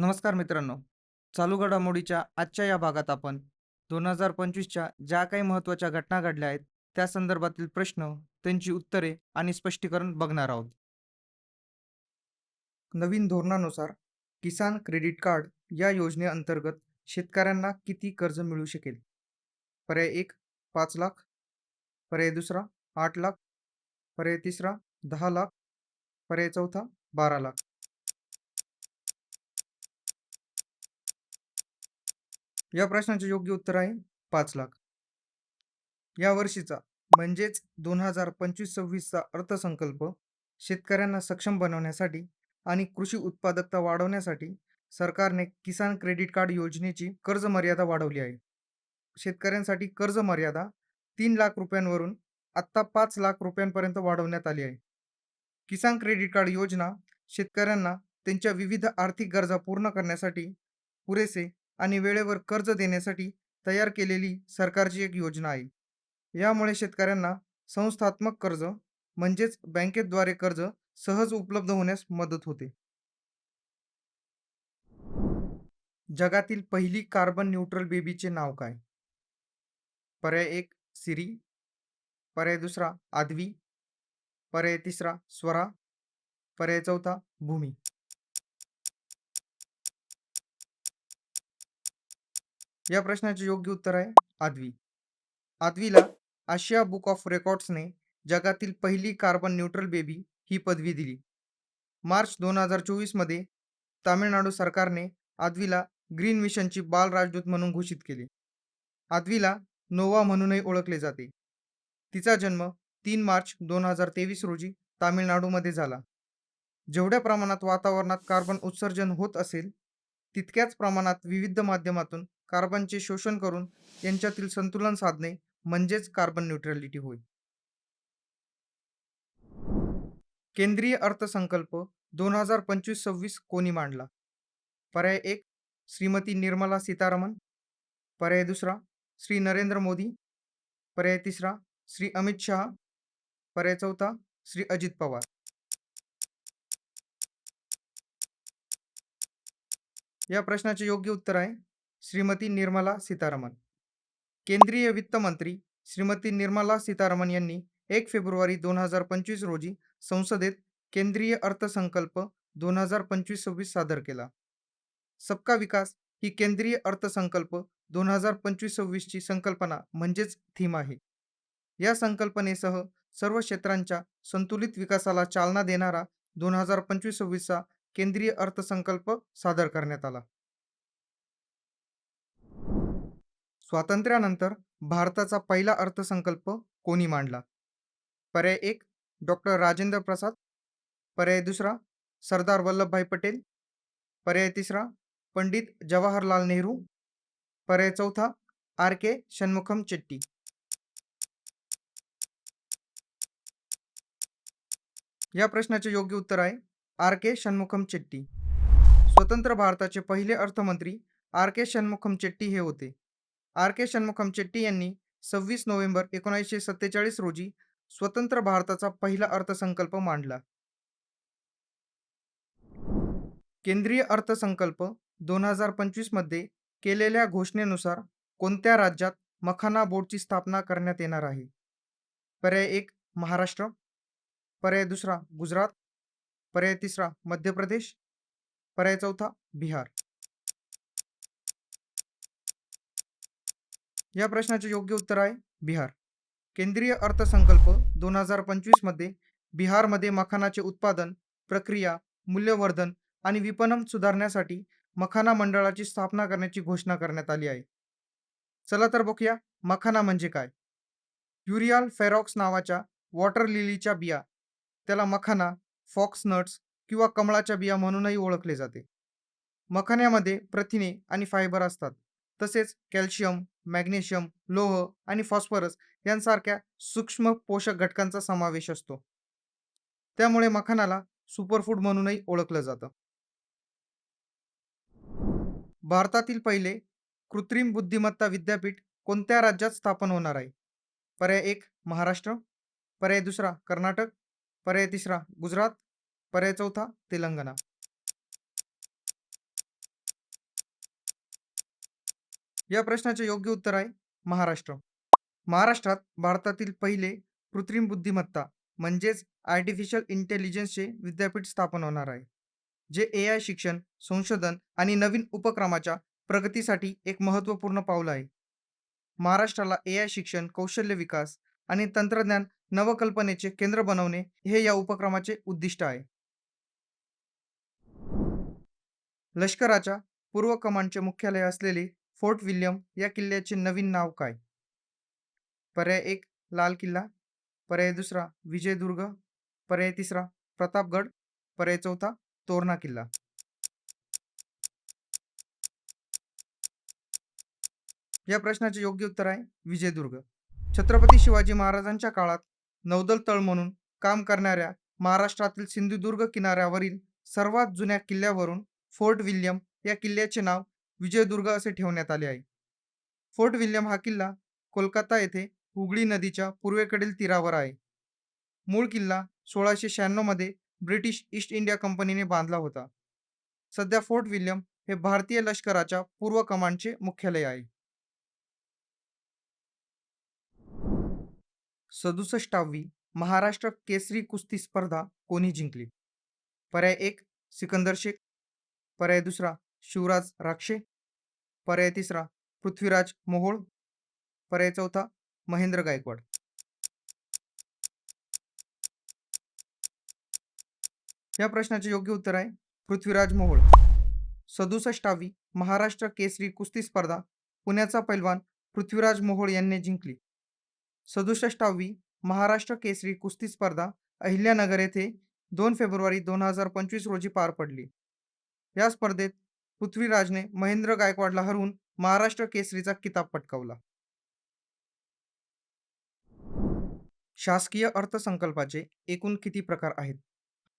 नमस्कार मित्रांनो. चालू घडामोडीच्या आजच्या या भागात आपण दोन हजार पंचवीसच्या ज्या काही महत्त्वाच्या घटना घडल्या आहेत त्या संदर्भातील प्रश्न त्यांची उत्तरे आणि स्पष्टीकरण बघणार आहोत. नवीन धोरणानुसार किसान क्रेडिट कार्ड या योजनेअंतर्गत शेतकऱ्यांना किती कर्ज मिळू शकेल? पर्याय एक पाच लाख. पर्याय दुसरा आठ लाख. पर्याय तिसरा दहा लाख. पर्याय चौथा बारा लाख. या प्रश्नाचे योग्य उत्तर आहे पाच लाख. या वर्षीचा म्हणजेच दोन हजार पंचवीस सव्वीसचा अर्थसंकल्प शेतकऱ्यांना सक्षम बनवण्यासाठी आणि कृषी उत्पादकता वाढवण्यासाठी सरकारने किसान क्रेडिट कार्ड योजनेची कर्ज मर्यादा वाढवली आहे. शेतकऱ्यांसाठी कर्ज मर्यादा तीन लाख रुपयांवरून आत्ता पाच लाख रुपयांपर्यंत वाढवण्यात आली आहे. किसान क्रेडिट कार्ड योजना शेतकऱ्यांना त्यांच्या विविध आर्थिक गरजा पूर्ण करण्यासाठी पुरेसे आणि वेळेवर कर्ज देण्यासाठी तयार केलेली सरकारची एक योजना आहे. यामुळे शेतकऱ्यांना संस्थात्मक कर्ज म्हणजेच बँकेद्वारे कर्ज सहज उपलब्ध होण्यास मदत होते. जगातील पहिली कार्बन न्यूट्रल बेबीचे नाव काय? पर्याय एक सिरी. पर्याय दुसरा आदवी. पर्याय तिसरा स्वरा. पर्याय चौथा भूमी. या प्रश्नाचे योग्य उत्तर आहे आदवी. आदवीला आशिया बुक ऑफ रेकॉर्ड्सने जगातील पहिली कार्बन न्यूट्रल बेबी ही पदवी दिली. मार्च दोन हजार चोवीसमध्ये तामिळनाडू सरकारने आदवीला ग्रीन मिशनची बाल राजदूत म्हणून घोषित केले. आदवीला नोवा म्हणूनही ओळखले जाते. तिचा जन्म तीन मार्च दोन हजार तेवीस रोजी तामिळनाडूमध्ये झाला. जेवढ्या प्रमाणात वातावरणात कार्बन उत्सर्जन होत असेल तितक्याच प्रमाणात विविध माध्यमातून कार्बनचे शोषण करून यांच्यातील संतुलन साधणे म्हणजेच कार्बन न्यूट्रॅलिटी होय. केंद्रीय अर्थसंकल्प दोन हजार पंचवीस सव्वीस कोणी मांडला? पर्याय एक श्रीमती निर्मला सीतारामन. पर्याय दुसरा श्री नरेंद्र मोदी. पर्याय तिसरा श्री अमित शहा. पर्याय चौथा श्री अजित पवार. या प्रश्नाचे योग्य उत्तर आहे. श्रीमती निर्मला सीतारामन. केंद्रीय वित्त मंत्री श्रीमती निर्मला सीतारामन यांनी एक फेब्रुवारी दोन हजार पंचवीस रोजी संसदेत केंद्रीय अर्थसंकल्प दोन हजार पंचवीस सव्वीस सादर केला. सबका विकास ही केंद्रीय अर्थसंकल्प दोन हजार पंचवीस सव्वीसची संकल्पना म्हणजेच थीम आहे. या संकल्पनेसह सर्व क्षेत्रांच्या संतुलित विकासाला चालना देणारा दोन हजार पंचवीस सव्वीसचा केंद्रीय अर्थसंकल्प सादर करण्यात आला. स्वातंत्र्यानंतर भारताचा पहिला अर्थसंकल्प कोणी मांडला? पर्याय एक डॉक्टर राजेंद्र प्रसाद. पर्याय दुसरा सरदार वल्लभभाई पटेल. पर्याय तिसरा पंडित जवाहरलाल नेहरू. पर्याय चौथा आर के षण्मुखम चेट्टी या प्रश्नाचे योग्य उत्तर आहे आर के षण्मुखम चेट्टी स्वतंत्र भारताचे पहिले अर्थमंत्री आर के षण्मुखम चेट्टी हे होते. आर. के. षण्मुखम चेट्टी यांनी सव्वीस नोव्हेंबर एकोणीसशे सत्तेचाळीस रोजी स्वतंत्र भारताचा पहिला अर्थसंकल्प मांडला. केंद्रीय अर्थसंकल्प दोन हजार पंचवीसमध्ये केलेल्या घोषणेनुसार कोणत्या राज्यात मखाना बोर्डची स्थापना करण्यात येणार आहे? पर्याय एक महाराष्ट्र. पर्याय दुसरा गुजरात. पर्याय तिसरा मध्य प्रदेश. पर्याय चौथा बिहार. या प्रश्नाचे योग्य उत्तर आहे बिहार. केंद्रीय अर्थसंकल्प दोन हजार पंचवीसमध्ये बिहारमध्ये मखानाचे उत्पादन प्रक्रिया मूल्यवर्धन आणि विपणन सुधारण्यासाठी मखाना मंडळाची स्थापना करण्याची घोषणा करण्यात आली आहे. चला तर बघूया मखाना म्हणजे काय? युरियाल फेरॉक्स नावाच्या वॉटर लिलीच्या बिया. त्याला मखाना फॉक्स नट्स किंवा कमळाच्या बिया म्हणूनही ओळखले जाते. मखान्यामध्ये प्रथिने आणि फायबर असतात. तसेच कॅल्शियम मॅग्नेशियम लोह आणि फॉस्फरस यांसारख्या सूक्ष्म पोषक घटकांचा समावेश असतो. त्यामुळे मखानाला सुपरफूड म्हणूनही ओळखलं जातं. भारतातील पहिले कृत्रिम बुद्धिमत्ता विद्यापीठ कोणत्या राज्यात स्थापन होणार आहे? पर्याय एक महाराष्ट्र. पर्याय दुसरा कर्नाटक. पर्याय तिसरा गुजरात. पर्याय चौथा तेलंगणा. या प्रश्नाचे योग्य उत्तर आहे महाराष्ट्र. महाराष्ट्रात भारतातील पहिले कृत्रिम बुद्धिमत्ता म्हणजेच आर्टिफिशियल इंटेलिजन्सचे विद्यापीठ स्थापन होणार आहे जे ए आय शिक्षण संशोधन आणि नवीन उपक्रमाच्या प्रगतीसाठी एक महत्त्वपूर्ण पाऊल आहे. महाराष्ट्राला ए आय शिक्षण कौशल्य विकास आणि तंत्रज्ञान नवकल्पनेचे केंद्र बनवणे हे या उपक्रमाचे उद्दिष्ट आहे. लष्कराच्या पूर्व कमांडचे मुख्यालय असलेले फोर्ट विल्यम या किल्ल्याचे नवीन नाव काय? पर्याय एक लाल किल्ला. पर्याय दुसरा विजयदुर्ग. पर्याय तिसरा प्रतापगड. पर्याय चौथा तोरणा किल्ला. या प्रश्नाचे योग्य उत्तर आहे विजयदुर्ग. छत्रपती शिवाजी महाराजांच्या काळात नौदल तळ म्हणून काम करणाऱ्या महाराष्ट्रातील सिंधुदुर्ग किनाऱ्यावरील सर्वात जुन्या किल्ल्यावरून फोर्ट विल्यम या किल्ल्याचे नाव विजयदुर्ग असे ठेवण्यात आले आहे. फोर्ट विल्यम हा किल्ला कोलकाता येथे हुगळी नदीच्या पूर्वेकडील तीरावर आहे. मूळ किल्ला सोळाशे शहाण्णवमध्ये ब्रिटिश ईस्ट इंडिया कंपनीने बांधला होता. सध्या फोर्ट विल्यम हे भारतीय लष्कराच्या पूर्व कमांडचे मुख्यालय आहे. सदुसष्टावी महाराष्ट्र केसरी कुस्ती स्पर्धा कोणी जिंकली? पर्याय एक सिकंदर शेख पर्याय दुसरा शिवराज राक्षे पर्याय तिसरा पृथ्वीराज मोहोळ. पर्याय चौथा महेंद्र गायकवाड. या प्रश्नाचे योग्य उत्तर आहे पृथ्वीराज मोहोळ. सदुसष्टावी महाराष्ट्र केसरी कुस्ती स्पर्धा पुण्याचा पैलवान पृथ्वीराज मोहोळ यांनी जिंकली. सदुसष्टावी महाराष्ट्र केसरी कुस्ती स्पर्धा अहिल्यानगर येथे दोन फेब्रुवारी दोन हजार पंचवीस रोजी पार पडली. या स्पर्धेत पृथ्वीराजने महेंद्र गायकवाडला हरवून महाराष्ट्र केसरीचा किताब पटकावला. शासकीय अर्थसंकल्पाचे एकूण किती प्रकार आहेत?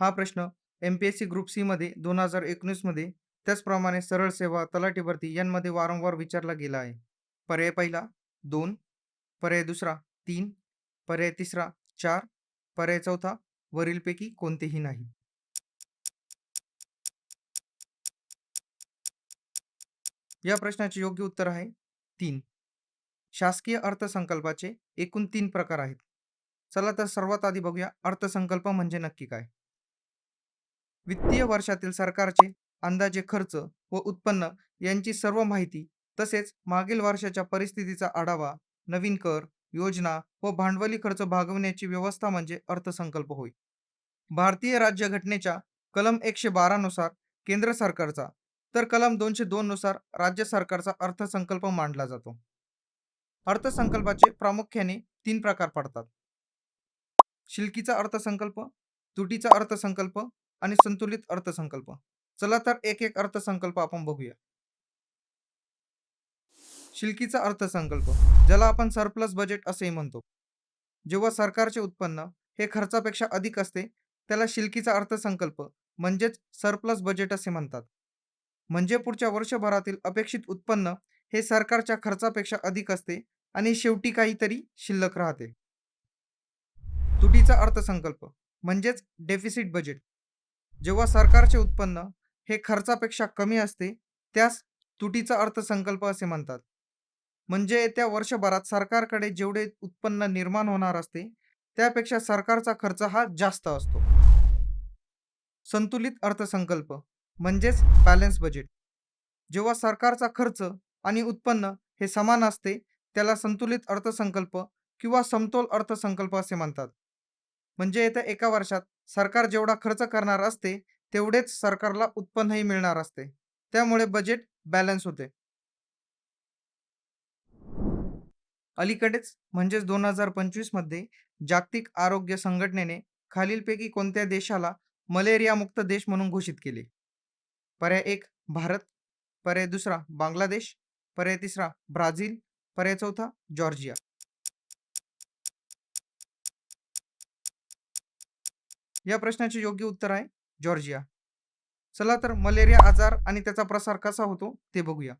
हा प्रश्न M P S C group C मध्ये दोन हजार एकोणीसमध्ये त्याचप्रमाणे सरळ सेवा तलाठी भरती यांमध्ये वारंवार विचारला गेला आहे. पर्याय पहिला दोन. पर्याय दुसरा तीन. पर्याय तिसरा चार. पर्याय चौथा वरीलपैकी कोणतेही नाही. या प्रश्नाचे योग्य उत्तर आहे तीन. शासकीय अर्थसंकल्पाचे एकूण तीन प्रकार आहेत. चला तर सर्वात आधी बघूया अर्थसंकल्प म्हणजे नक्की काय? वित्तीय वर्षातील सरकारचे अंदाजे खर्च व उत्पन्न यांची सर्व माहिती तसेच मागील वर्षाच्या परिस्थितीचा आढावा नवीन कर योजना व भांडवली खर्च भागवण्याची व्यवस्था म्हणजे अर्थसंकल्प होय. भारतीय राज्यघटनेच्या कलम एकशे बारानुसार केंद्र सरकारचा तर कलम दोनशे दोन नुसार राज्य सरकारचा अर्थसंकल्प मांडला जातो. अर्थसंकल्पाचे प्रामुख्याने तीन प्रकार पडतात. शिल्कीचा अर्थसंकल्प तुटीचा अर्थसंकल्प आणि संतुलित अर्थसंकल्प. चला तर एक एक अर्थसंकल्प आपण बघूया. शिल्कीचा अर्थसंकल्प ज्याला आपण सरप्लस बजेट असेही म्हणतो. जेव्हा सरकारचे उत्पन्न हे खर्चापेक्षा अधिक असते त्याला शिल्कीचा अर्थसंकल्प म्हणजेच सरप्लस बजेट असे म्हणतात. म्हणजे पुढच्या वर्षभरातील अपेक्षित उत्पन्न हे सरकारच्या खर्चापेक्षा अधिक असते आणि शेवटी काहीतरी शिल्लक राहते. तुटीचा अर्थसंकल्प म्हणजेच डेफिसिट बजेट जेव्हा सरकारचे उत्पन्न हे खर्चापेक्षा कमी असते त्यास तुटीचा अर्थसंकल्प असे म्हणतात. म्हणजे येत्या वर्षभरात सरकारकडे जेवढे उत्पन्न निर्माण होणार असते त्यापेक्षा सरकारचा खर्च हा जास्त असतो. संतुलित अर्थसंकल्प म्हणजेच बॅलन्स बजेट जेव्हा सरकारचा खर्च आणि उत्पन्न हे समान असते त्याला संतुलित अर्थसंकल्प किंवा समतोल अर्थसंकल्प असे म्हणतात. म्हणजे येत्या एका वर्षात सरकार जेवढा खर्च करणार असते तेवढेच सरकारला उत्पन्नही मिळणार असते. त्यामुळे बजेट बॅलन्स होते. अलीकडेच म्हणजेच दोन हजार पंचवीसमध्ये जागतिक आरोग्य संघटनेने खालीलपैकी कोणत्या देशाला मलेरियामुक्त देश म्हणून घोषित केले? पर्याय एक भारत. पर्याय दुसरा बांगलादेश. पर्याय तिसरा ब्राझील. पर्याय चौथा जॉर्जिया. या प्रश्नाचे योग्य उत्तर आहे जॉर्जिया. चला तर मलेरिया आजार आणि त्याचा प्रसार कसा होतो ते बघूया.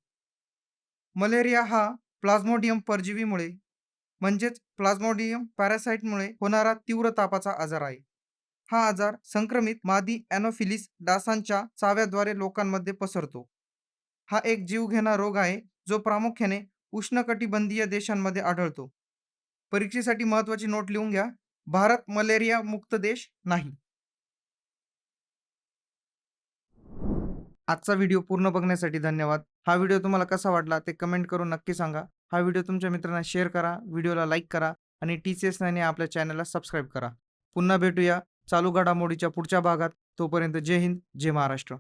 मलेरिया हा प्लाझ्मोडियम परजीवीमुळे म्हणजेच प्लाझ्मोडियम पॅरासाइटमुळे होणारा तीव्र तापाचा आजार आहे. हा आजार संक्रमित मादी ॲनोफिलिस डासांच्या चाव्याद्वारे लोकांमध्ये पसरतो. हा एक जीवघेणा रोग आहे जो प्रामुख्याने उष्णकटिबंधीय देशांमध्ये आढळतो. परीक्षेसाठी महत्वाची नोट लिहून घ्या. भारत मलेरिया मुक्त देश नाही. आजचा व्हिडिओ पूर्ण बघण्यासाठी धन्यवाद. हा व्हिडिओ तुम्हाला कसा वाटला ते कमेंट करून नक्की सांगा. हा व्हिडिओ तुमच्या मित्रांना शेअर करा व्हिडिओला लाईक करा आणि टी सी एस नाईने आपल्या चॅनलला सबस्क्राईब करा. पुन्हा भेटूया. चालू घडामोडीच्या पुढच्या भागात. तोपर्यंत जय हिंद जय महाराष्ट्र.